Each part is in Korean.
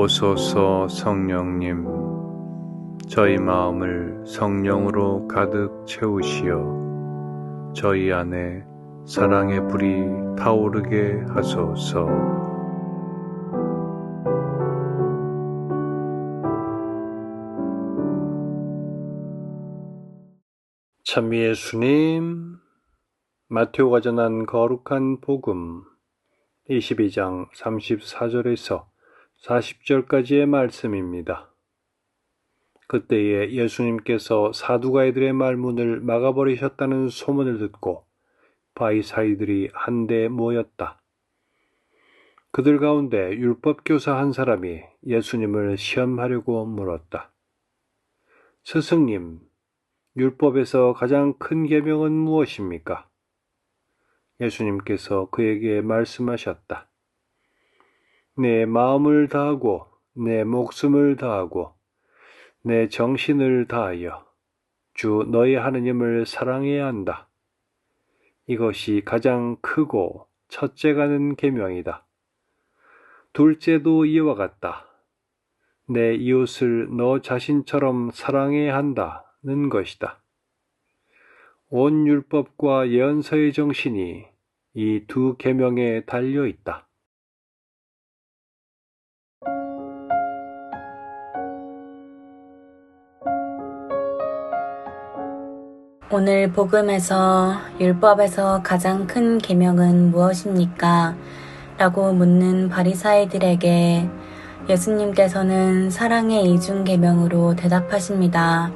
오소서 성령님, 저희 마음을 성령으로 가득 채우시어 저희 안에 사랑의 불이 타오르게 하소서. 참 예수님, 마테오가 전한 거룩한 복음 22장 34절에서 40절까지의 말씀입니다. 그때에 예수님께서 사두가이들의 말문을 막아버리셨다는 소문을 듣고 바이사이들이 한데 모였다. 그들 가운데 율법교사 한 사람이 예수님을 시험하려고 물었다. 스승님, 율법에서 가장 큰 계명은 무엇입니까? 예수님께서 그에게 말씀하셨다. 내 마음을 다하고 내 목숨을 다하고 내 정신을 다하여 주 너의 하느님을 사랑해야 한다. 이것이 가장 크고 첫째 가는 계명이다. 둘째도 이와 같다. 내 이웃을 너 자신처럼 사랑해야 한다는 것이다. 온 율법과 예언서의 정신이 이 두 계명에 달려 있다. 오늘 복음에서 율법에서 가장 큰 계명은 무엇입니까? 라고 묻는 바리사이들에게 예수님께서는 사랑의 이중 계명으로 대답하십니다.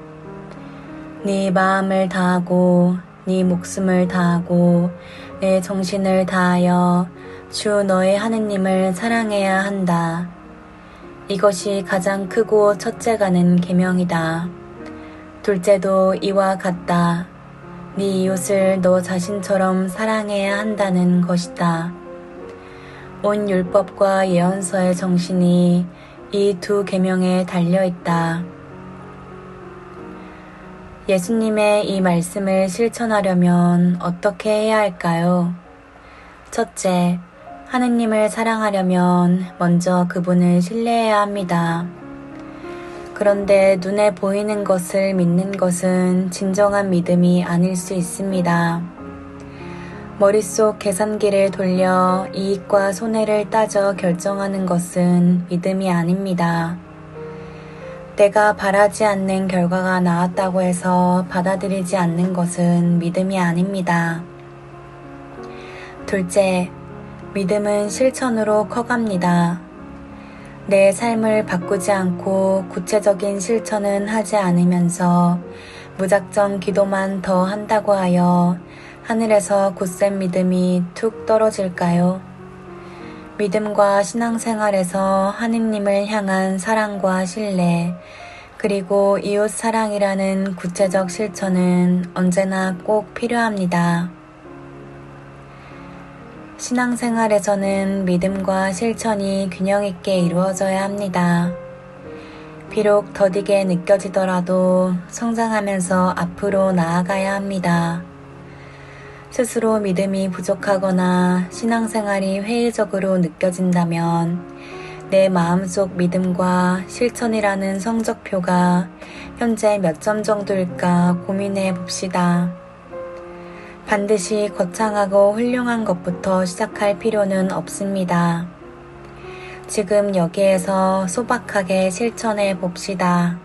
네 마음을 다하고 네 목숨을 다하고 내 정신을 다하여 주 너의 하느님을 사랑해야 한다. 이것이 가장 크고 첫째 가는 계명이다. 둘째도 이와 같다. 네 이웃을 너 자신처럼 사랑해야 한다는 것이다. 온 율법과 예언서의 정신이 이 두 계명에 달려 있다. 예수님의 이 말씀을 실천하려면 어떻게 해야 할까요? 첫째, 하느님을 사랑하려면 먼저 그분을 신뢰해야 합니다. 그런데 눈에 보이는 것을 믿는 것은 진정한 믿음이 아닐 수 있습니다. 머릿속 계산기를 돌려 이익과 손해를 따져 결정하는 것은 믿음이 아닙니다. 내가 바라지 않는 결과가 나왔다고 해서 받아들이지 않는 것은 믿음이 아닙니다. 둘째, 믿음은 실천으로 커갑니다. 내 삶을 바꾸지 않고 구체적인 실천은 하지 않으면서 무작정 기도만 더 한다고 하여 하늘에서 굳센 믿음이 툭 떨어질까요? 믿음과 신앙생활에서 하느님을 향한 사랑과 신뢰, 그리고 이웃 사랑이라는 구체적 실천은 언제나 꼭 필요합니다. 신앙생활에서는 믿음과 실천이 균형 있게 이루어져야 합니다. 비록 더디게 느껴지더라도 성장하면서 앞으로 나아가야 합니다. 스스로 믿음이 부족하거나 신앙생활이 회의적으로 느껴진다면 내 마음속 믿음과 실천이라는 성적표가 현재 몇 점 정도일까 고민해 봅시다. 반드시 거창하고 훌륭한 것부터 시작할 필요는 없습니다. 지금 여기에서 소박하게 실천해 봅시다.